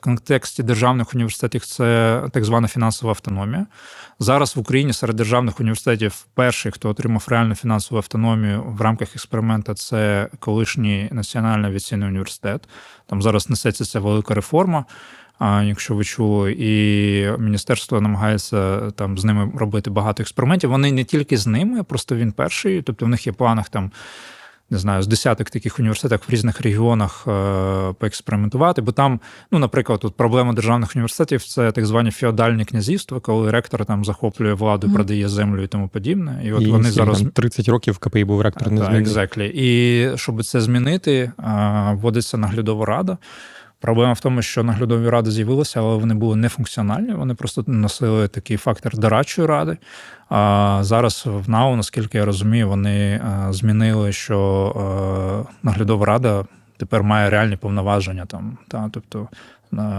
В контексті державних університетів це так звана фінансова автономія. Зараз в Україні серед державних університетів перший, хто отримав реальну фінансову автономію в рамках експеримента, це колишній Національний авіаційний університет. Там зараз несеться ця велика реформа. А якщо ви чули, і міністерство намагається там з ними робити багато експериментів. Вони не тільки з ними, просто він перший. Тобто в них є планах там. Не знаю, з десяток таких університетів в різних регіонах е, поекспериментувати, бо там, ну, наприклад, тут проблема державних університетів це так звані феодальні князівства, коли ректор там захоплює владу, mm. продає землю і тому подібне. І от і вони зараз там, 30 років КПІ був ректор не змінив. exactly. І щоб це змінити, а, вводиться наглядова рада. Проблема в тому, що наглядові ради з'явилися, але вони були нефункціональні. Вони просто носили такий фактор дорадчої ради. А зараз в НАУ, наскільки я розумію, вони змінили, що е, наглядова рада тепер має реальні повноваження там. Та, тобто, е,